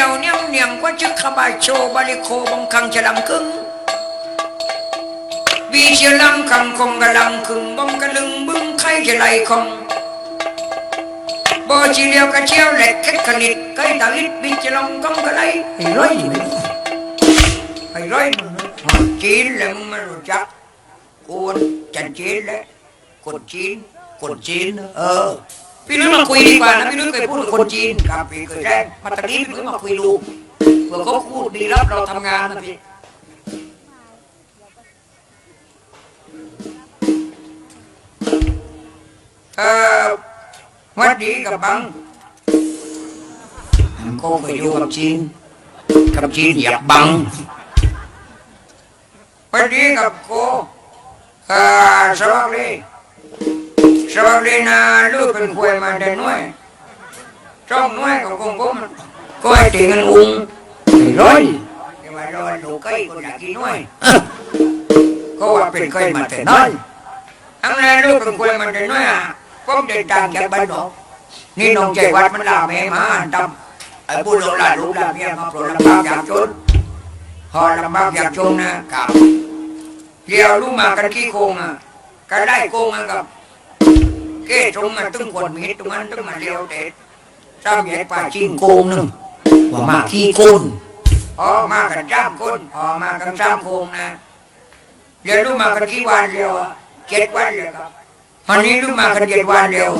ดียวเนียงเนียงกว่าจึกขบายโชบาลิโคบังคังฉลังกึ่งบีเชลังคังคงกะลังคึงบังกะลึงบึ้งไข่จะไหลคงบ่จีเดียวกะเชียวแหลกแค่ขนิดไก่ตาลิดบีจะลองกำกะไหลไอ้ร้อยไอ้ร้อยมึงจีนแหละมึงไม่รู้จักกูจันจีนแหละคนจีนคนจีนเออ พี่นุ้ยมาคุยดีกว่านะพี่นุ้ยเคยพูดกับคนจีนครับพี่เคยแจ้งมาตอนนี้พี่นุ้ยมาคุยดูเผื่อเขาพูดดีรับเราทำงานนะพี่เออวัดดีกับบังโคไปอยู่กับจีนกับจีนอยากบังวัดดีกับโคเออสวัสดี สวัสดีนะลูกเป็นควยมาแต่น้อยช่องน้อยของผมผมก็ให้ตีเงินอุ้งร้อยแต่ว่าเราดูใกล้ก็อยากกินน้อยก็ว่าเป็นใกล้มาแต่น้อยทั้งนั้นลูกเป็นควยมาแต่น้อยอะผม เดินทางจากบ้านนอกนี่น้องใจวัดมันลาแม่มาอันตำไอ้บุญหลงลาลูกลาเมียมาโปรดลำบากอยากจนพอลำบากอยากจนนะครับเดี๋ยวลูกมากันขี้โกงอะก็ได้โกงอะกับเก้ตรงนั้นตึงคนมีตรงนั้นตึงมาเลี้ยวเด็ดจ้ามใหญ่ป่าจิงโกงหนึ่งว่ามาขี้โกนอ๋อมากันจ้ามคนอ๋อมากันจ้ามโกงนะเดี๋ยวลูกมากันกี่วันเดียวอะเจ็ดวันเดียวครับวันนี้ลูกมากันเจ็ดวันเดียว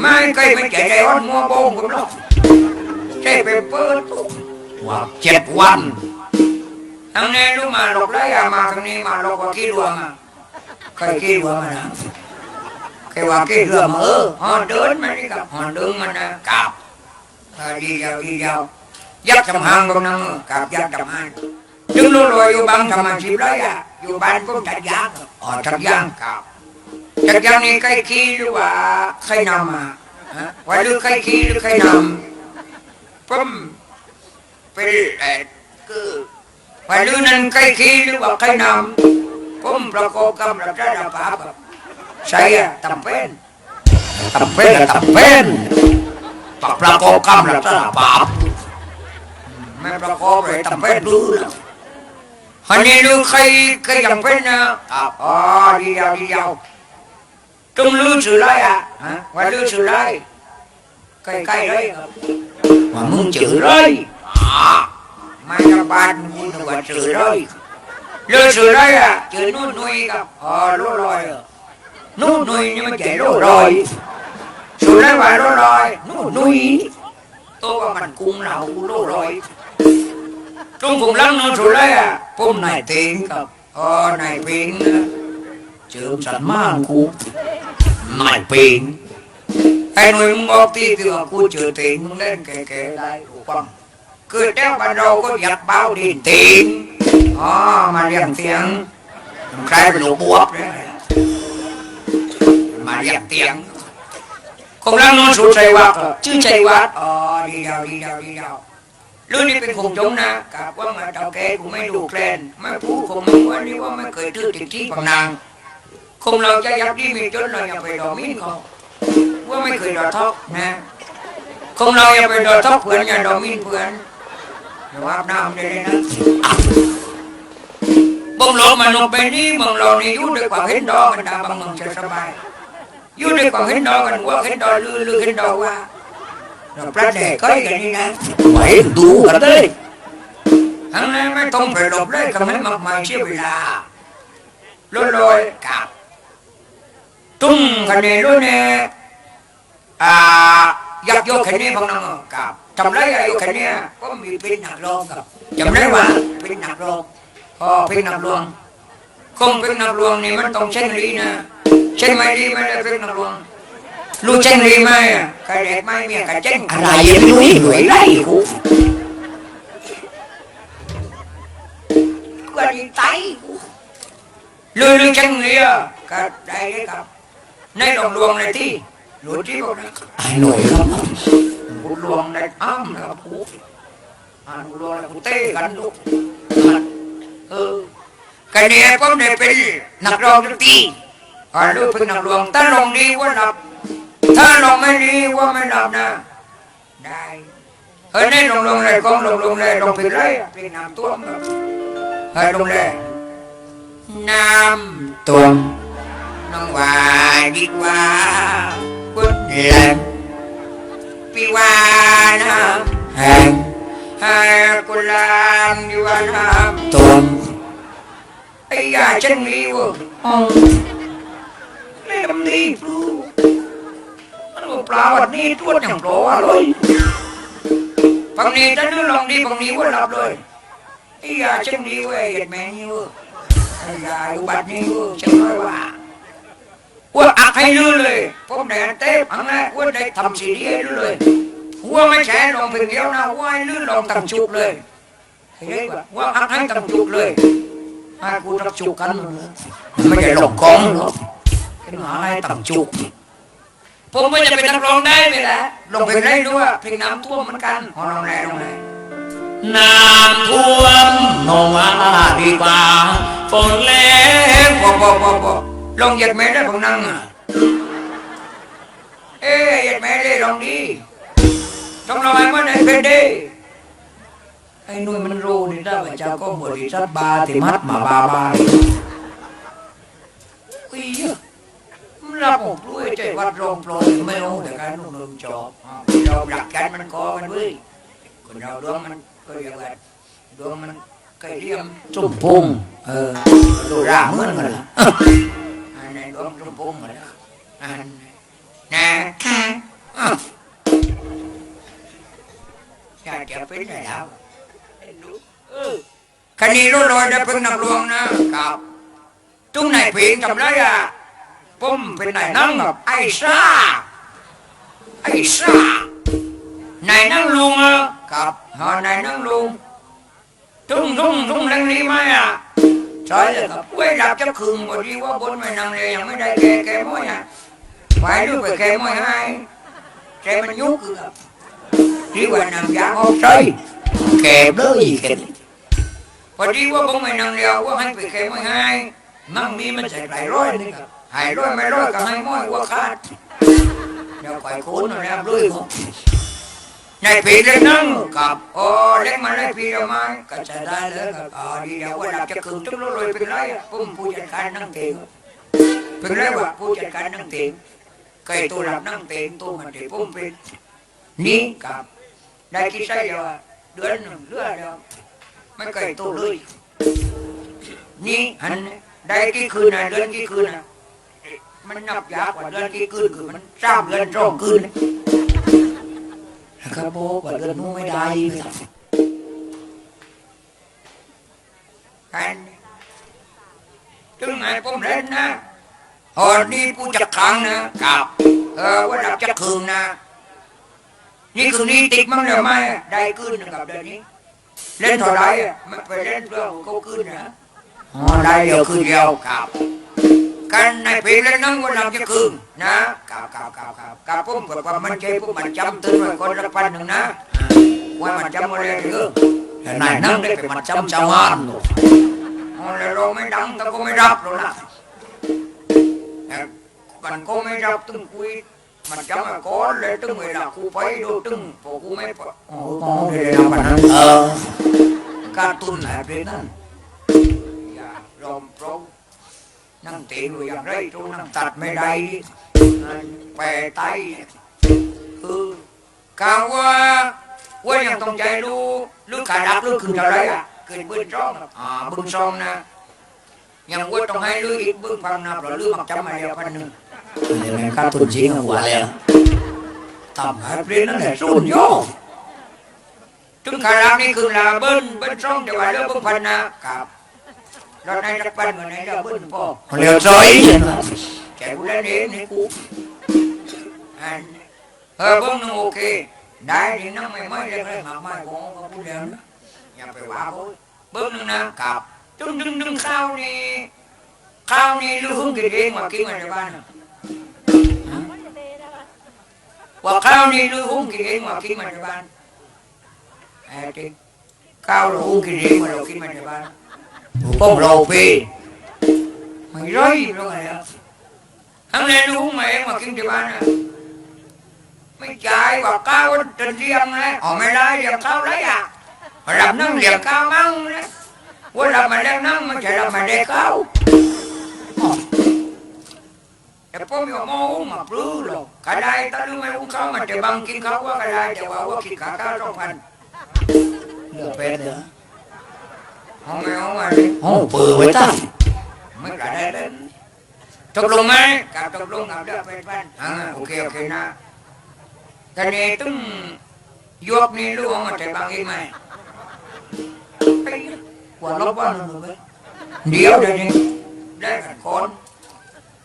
ไม่เคยไม่ใจใจวันมัวโบงผมหรอกใช่ไปเปิดตู้ว่าเจ็ดวันทั้งนี้ลูกมาหลอกเลยอะมาครั้งนี้มาหลอกว่าขี้ดวงอะเคยขี้ดวงอะนะ cái ว่า cái rửa mỡ họ đớn mà đi gặp họ đớn mà nè cạp à, đi vào đi vào dắt trong hàng con năng cạp dắt trong hàng chứng luôn rồi vô băng thầm hàng xịp đấy à vô ban cũng chặt giang ở chặt giang cạp chặt giang này cái khi lúc à khai nằm à hả? quay lưu khai khi lưu khai nằm pum เป็นเอ็ดคือวัยรุ่นนั้นใกล้ขี้ห Saya à, tempen. Tempen là tempen. Pak prakokam là ta bạp. Mẹ prakokam là tempen dulu lah. Hanya lu kai kai yang pena. Apa dia dia. Tung lu sử lai à? Ngoài lu sử lai. Cây cây đấy. Mà muốn chữ đấy. Mai là bạn muốn là bạn chữ đấy. Lu sử lai à? Chữ nuôi nuôi gặp. Ờ lu rồi. À นู่นนุยนี่มันแก่โลรอยสุดแล้วว่าโลรอยนู่นนุยตัวว่ามันกุ้งเราโลรอยตรงผมลังนู่นสุดแล้วอะผมนายเต็งกับอ๋ อนายเพ็งนะเจิมสันมากกูนายเพ็งไอ้หนุ่ยมึงบอกที่ที่ว่ากูเจอเต็งมึงเล่นแก่ๆได้กูฟังคือแจ้วบ้านเราก็อยากเบ้าดินเต็งอ๋อมาเรียงเสียงใครเป็นหนูบวบเนี่ย mà dẹp tiếng không lăng nó sụt chạy quạt chứ chạy quạt ờ đi đâu đi đâu đi đâu เรื่องนี้เป็นของจงนะกับว่ามาเจ้าแกกูไม่ดูแคลนไม่พูดคงไม่ว่านี่ว่าไม่เคยทื่อติดที่ของนางคงเราจะยับที่มีจนเราอย่าไปดอมิ้นเขาว่าไม่เคยดอทอกนะคงเราอย่าไปดอทอกเพื่อนอย่าดอมิ้นเพื่อนอย่าว่าน้ำเลยนะบังหลอกมันลงไปนี่บังหลอกนี่ยุ่ด้วยความเห็นดอมันดาบังมึงจะสบาย อยู่ในกล่องเห็นดอกกันว่าเห็นดอกลือลือเห็นดอกว่าเราประเด็กก็อย่างนี้นะไม่ดูกันเลยทั้งนั้นไม่ต้องไปหลบเลยก็ไม่มากมายเสียเวลาลอยลอยกับตุ้มคะแนนรุ่นเนี่ยอ่าอยากโยกคะแนนของน้องกับจำได้โยกคะแนนก็มีเป็นหนักลงกับจำได้ว่าเป็นหนักลงพอเป็นหนักลงคงเป็นหนักลงนี่มันต้องเช่นนี้นะ เช่นไม่ดีไม่ได้เป็นนักลวงรู้เช่นดีไหมอะใครเด็กไม่เมียใครเช่นอะไรไม่รู้หน่วยไรกูก็ดีใจกูลือลือเช่นนี้อะก็ได้เลยครับในหลวงลวงเลยที่หลวงที่บอกนะไอ้หน่วยครับกูลวงได้อ้ามนะครับกูอ่านกูลวงแล้วกูเต้กันลูกเออกันเนี่ยผมเนี่ยเป็นนักร้องดนตรี อ่าลูกพึ่งนักหลวงถ้าลงดีว่าหลับ ถ้าลงไม่ดีว่าไม่หลับนะ ได้เฮ้ยนี่ลงลงเลยกองลงลงเลยลงเป็นไรอะเป็นน้ำท่วมครับเฮ้ยลงเลยน้ำท่วมน้องว่าดีกว่ากุดแหลมพี่ว่าน้ำแห้งให้กุหลาบดีกว่าน้ำท่วมไอ้ยาเช่นนี้วะ ลาวันนี้ทวดอย่างโปรเลยฝั่งนี้ถ้านึกลองดีฝั่งนี้ว่าหลับเลยไอ้ยาเช่นนี้เว้ยเหยียดแม่นี่เว้ยไอ้ยาอุบัตินี่เว้ยเช่นน้อยว่าว่าอักให้ลือเลยผมแดนเต้พังนะว่าได้ทำสีดีให้ลือเลยว่าไม่ใช่ลองเพียงเดียวนะว่าให้ลือลองตั้งจุกเลยเฮ้ยว่าอักให้ตั้งจุกเลยให้กูตั้งจุกกันเลยไม่ใช่หลงกองหรอกเป็นหาให้ตั้งจุก ผมไม่จะเป็นนักร้องได้ไหมล่ะลงเพลงได้ด้วยเพลงน้ำท่วมเหมือนกันอ๋อลองแรงลองแรงน้ำท่วมนองว่าดีกว่าฝนแรงพอพอพอพอลองเหยียดแม่ได้ผมนั่งอะเอ้ยเหยียดแม่ได้ลองดีต้องลองให้มันได้เพลงดีไอ้นุ่ยมันรู้นี่ได้ว่าเจ้าก็บริษัทบาร์ที่มัดมาบาบาอุ้ยมั นรับผมด้วยใจวัดรองโปรยไม่รู้แต่การนุ่มนุ่มจอบเราหลักกันมันคอกันเว้ยคนเราดวงมันก็เรียกว่าดวงมันกล้เรียมจุ่มพุงเออดูร่างเหมือนกันละอันนี้ดวงจุ่มพุงเหมือนกันอันนะค่ะอ้าวอยากจะเป็นอะไรแล้วคันนี้รู้ลอยได้เป็นนักลวงนะครับจุ้งไหนเผมเป็นนายนั่งกับไอ้ซ่าไอ้ซ่านายนั่งลุงเหรอครับฮอนายนั่งลุงทุ่งทุ่งทุ่งเร่งนี้ไหมอะใช่เลยครับเว้ยดับจะคืนพอดีว่าบนไม่นั่งเลยยังไม่ได้แกแกม้อยอะไปดูไปแกม้อยให้แกมันยุกคือครับที่ว่านั่งยางออกใจแกเบ้ออีกแกพอดีว่าผมไม่นั่งเดียวว่าให้ไปแกม้อยให้นั่งนี้มันใส่หลายร้อยนี่ครับ หายร้อยไม่ร้อยก็ให้ม้อยว่าขาดเดี๋ยวคอยคุ้นหน่อะครับลุยผมในปีเล็กนั่งกับโอ้เล็กมาได้ปีเดียวมาก็จะได้เลยครับอ๋อดีเดียวว่าดับจะคืนจุ๊บลยเป็นไรปุ้มผู้จัดการนั่งเตียงเป็นไรวะผู้จัดการนั่งเตียงเคยตัวรับนั่งเตียงตัวมันเตียปุ้มเป็นนี่กับได้กี่ไส้เดียวเดือนหนึ่งเดือนเดียวไม่เคยตัวเลยนี่อันได้กี่คืนนะเดือนกี่คืนนะ มันนับยากกว่าเดือนกี่คืนคือมันสามเดือนสองคืนครับโบกว่าเดือนนู้นไม่ได้กันถึงไหนผมเล่นนะหอนี่ผู้จัดขังนะครับเออว่าดับจักคืนนะ นี่คืนนี้ติดมั้งเดี๋ยวไม่ได้คืนนะครับเดี๋ยวนี้ เล่นเท่าไรไม่ไปเล่นเรื่องเขาคืนนะอ๋อได้เดียวคืนเดียวครับ กันในเพลงเล่นนั่งว่าดับจักคืนนะครับครับครับครับครับผมเปิดความมันใจผมมันจำตื่นไว้คนละพันหนึ่งนะว่ามันจำอะไรเยอะแต่นายนั่งได้เป็นมันจำชาวบ้านหนูอ๋อแล้วเราไม่ดังแต่ก็ไม่รับหรอกนะแต่มันก็ไม่รับตึงคุยมันจำมาก่อนเลยตึงเวลากูไปดูตึงพอกูไม่ไปอ๋อมองเลยนะมันนั้นเออการตุนแอบเลยนั่นอย่ารอมโปร นั่งเตียงอยู่อย่างไรตรงนั่งตัดไม่ได้แปรไตคือกาวว่าว่ายังต้องใจรู้รู้ขาดับรู้ขึ้นอะไรอะขึ้นบึ้นช่องอ่าบึ้นช่องนะยังว่าต้องให้รู้อีกบึ้นพันนะเพราะรู้มักจำมาเดียวพันหนึ่งนี่แม่ข้าตุนจริงหัวแล้วทำให้เปลี่ยนนั่นแหละสุดยอดถึงขาดับนี่คือลาเบิ้ลเบิ้ลช่องแต่ว่าเรื่องบึ้นพันนะครับ เราในรักปันเหมือนในเราเบิ้ลพ่อเร็วซอยแกกูเล่นเองนี่กูอันเออเบิ้งนึงโอเค ได้ดีน้องไม่ไม่เลยมากไม่ของเขาพูดเดียวนะอย่าไปว่าเขาเบิ้งนึงนะครับดึงดึงดึงข้าวนี่ข้าวนี่ลูกหุ่นกินเองว่ากินมาในบ้านว่าข้าวนี่ลูกหุ่นกินเองว่ากินมาในบ้านไอ้จริงข้าวลูกหุ่นกินเองว่าเรากินมาในบ้าน ผมเราปีไม่ร้อยรู้ไงอะทั้งในลูกหุ่นมาเองว่ากินที่บ้านนะไม่จ่ายว่าข้าวจะเรียงเลยอ๋อไม่ได้เรียงข้าวเลยอะรับนั่งเรียงข้า วมั่งนะว่ารับมาแล้วนั่งมันจะรับมาได้ข้าวอ๋อแต่ผมอยู่มองมาปลื้มหรอกก็ได้ถ้าดูไม่อุ้งข้าวมันจะบังกินข้าวว่าก็ได้แต่ว่าว่ากินข้าวข้าวสองพันเหลือเป็ดเหรอห้องไม่ห้องมาเลยโอ้เปิดไว้ตั้งไม่กล้าได้เล่นตกลงไหมกับตกลงกับเดือเป็นบ้านอ่าโอเคโอเคนะแต่นี่ต้องยกนี่ลูกมันจะบังอีกไหมไอ้หัวลบว่าหนึ่งเลยเดี๋ยวเดี๋ยวนี้ได้กันคน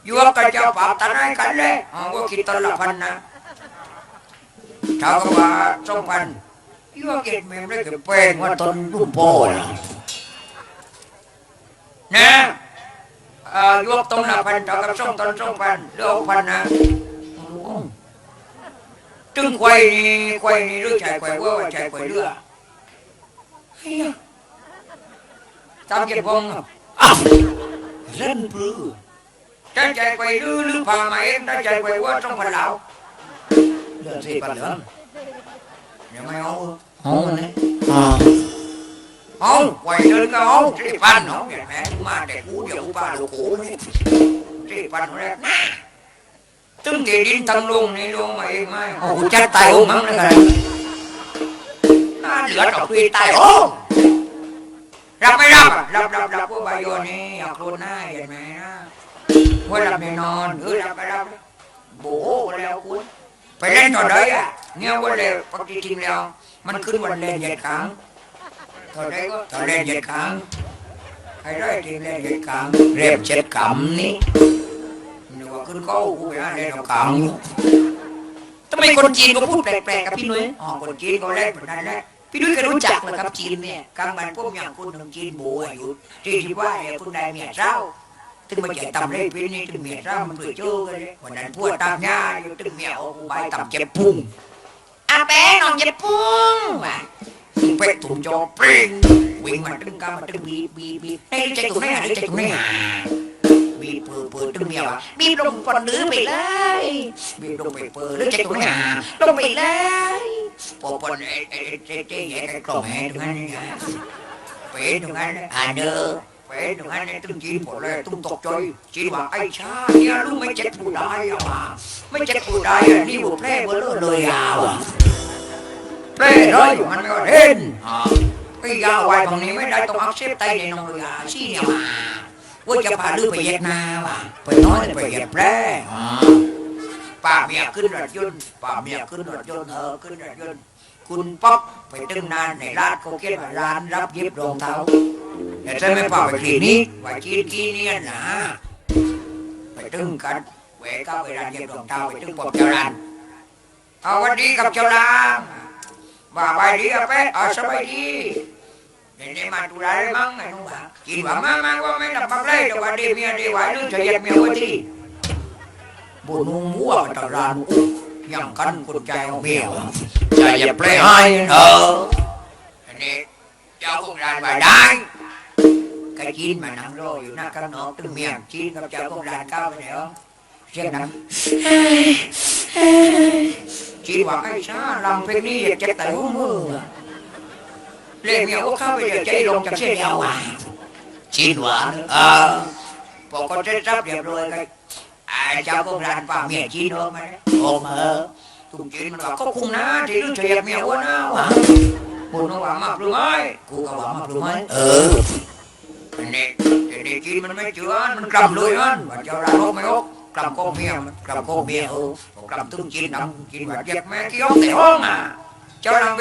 ยกกับเจ้าป่าตาได้กันเลยอ๋อว่าคิดตละพันนะชาวก็ว่าสองพันยกเก็บเมมได้เก็บเป็นว่าต้นรุ่มโป้นะนะเอ่อยกตรงละพันเท่ากับสองตอนสองพันเหลือหกพันนะ ตึงควายนี่ควายนี่หรือใจควายวัวว่าใจควายเรือเฮียตามเก็บพงครับอ้าวเล่นปลื้ หรือพามาเองถ้าใจควายวัวต้องพันเหลาเหลือสี่พันเหลือยังไม่เอาห้องนี้อ่าเอาควายเดินก็เอาสี่พันเอาอย่างแม่มาแต่กูเดี๋ยวกูป้าลูกกูนี่สี่พันแรกนะตึงที่ดินทั้งลุงนี่ลุงมาเองไหมโอ้กูจัดตายโอ้มั้งเลยกันน่าเหลือต่อปีตายโอ้รับไม่รับอะรับรับรับพวกใบโยนี่อยากโดนหน้าเห็นไหมนะว่ารับแน่นอนเออรับไปรับโบโหแล้วคุณไปเล่นต่อเลยอะเนี่ยวันเลยปกติจริงแล้ว มันขึ้นวันเล่นเหยียดขาง ต่อได้ก็ต่อเล่นเหยียดขางใครได้ทีมเล่นเหยียดขางเรียบเช็ดกำนี่นึกว่าขึ้นเก้ากูไปหาเล่นกับขางทำไมคนจีนก็พูดแปลกๆกับพี่นุ้ยอ๋อคนจีนเขาเล่นแบบนั้นแหละพี่นุ้ยเคยรู้จักเหรอครับจีนเนี่ยกลางวันพวกอย่างคุณหนุ่มจีนโบอายุที่ที่ว่าเนี่ยคุณได้เมียเศร้าถึงมาเจ็บตำเลยปีนี้ถึงเมียเศร้ามันเปื่อยเจอกันเลยวันนั้นพวกตามยาอยู่ถึงเมียเอากูไปตำเจ็บพุงอาแป้งน้องจะปุ้งว่ะถึง เป็ดถุงจอปริงวิ่งมาตึงกามาตึงบีบบีบบีบให้ใจกูไม่หายใจกูไม่หายบีบเปิดเปิดตึงเมียวะบีบลงก่อนลื้อไปเลยบีบลงไปเปิดหรือใจกูไม่หายลงไปเลยปอปนไอ้ไอ้เจ๊เจ๊ใหญ่ไอ้กล่องแห่ตรงนั้นะเป็ดตรงนั้นอ่าเด้อเป็ดตรงนั้นเนี่ยตึงจีนหมดเลยตุ้มตกใจจีนว่าไอ้ชาเนี่ยลูกไม่เจ็บกูได้อะว่ะไม่เจ็บกูได้อะนี่บุแพร่เบอร์เลอร์เลยยาวอะ แพร่เลยมันไม่ก็เห็นอ๋อไอ้ยาไว้ตรงนี้ไม่ได้ต้องอักเสบไตในนองเลยอะชี้เนี่ยว่ะว่าจะพาลูกไปเย็ดนาว่ะไปน้อยไปเย็ดแพร่อ๋อป้าเมียขึ้นรถยนต์ป้าเมียขึ้นรถยนต์เออขึ้นรถยนต์คุณป๊อกไปตึงนานในร้านเขาเขียนว่าร้านรับเย็บรองเท้าแต่ใช่ไหมป้าไปคลินิกไปกินที่เนี่ยนะไปตึงกันแหวกเข้าไปร้านเย็บรองเท้าไปตึงปอบเจ้าร้านเอาวันดีกับเจ้าลาง ว่าไปดีอะเป็ดเอาสบายดีเดี๋ยวนี้มาดูแลมั้งไอ้นุ่งว่ากินว่ามามาว่าไม่ลำบากเลยแต่ว่าดีเมียดีไหวหรือจะเย็ดเมียไว้ที่บุญมัวตะรานุยังกันคนใจเมียวใจอย่าเปล่ให้เอออันนี้เจ้าคงรานไปได้ก็จีนมานั่งรออยู่หน้าข้างนอกตึงเมียจีนกับเจ้าคงรานก้าวไปแล้วเสียงนั้น จีนว่าไอ้ชาลำเพลงนี้เจ็บแต่หัวมือเล่เมียก็เข้าไปเดี๋ยวใจลงจากเส้นยาวอะจีนหวานเออพอคนได้รับเรียบร้อยก็ไอ้เจ้าคงรานป่าเมียจีนออกมาแล้วโอ้มาตุ้งจีนมันว่าก็คุมนะที่รู้เฉียบเมียวนะวะบุญว่ามาปรุงไอ้กูก็ว่ามาปรุงไอ้เอออันนี้เด็กจีนมันไม่เชื่อมันกลับเลยมันว่าเจ้าราโรคไม่ออก กลับก็เมียมันกลับก็เมียเออกลับตุ้งจีนนำจีนว่าเจ็บแม่ที่ห้องแต่ห้องอะเจ้านาง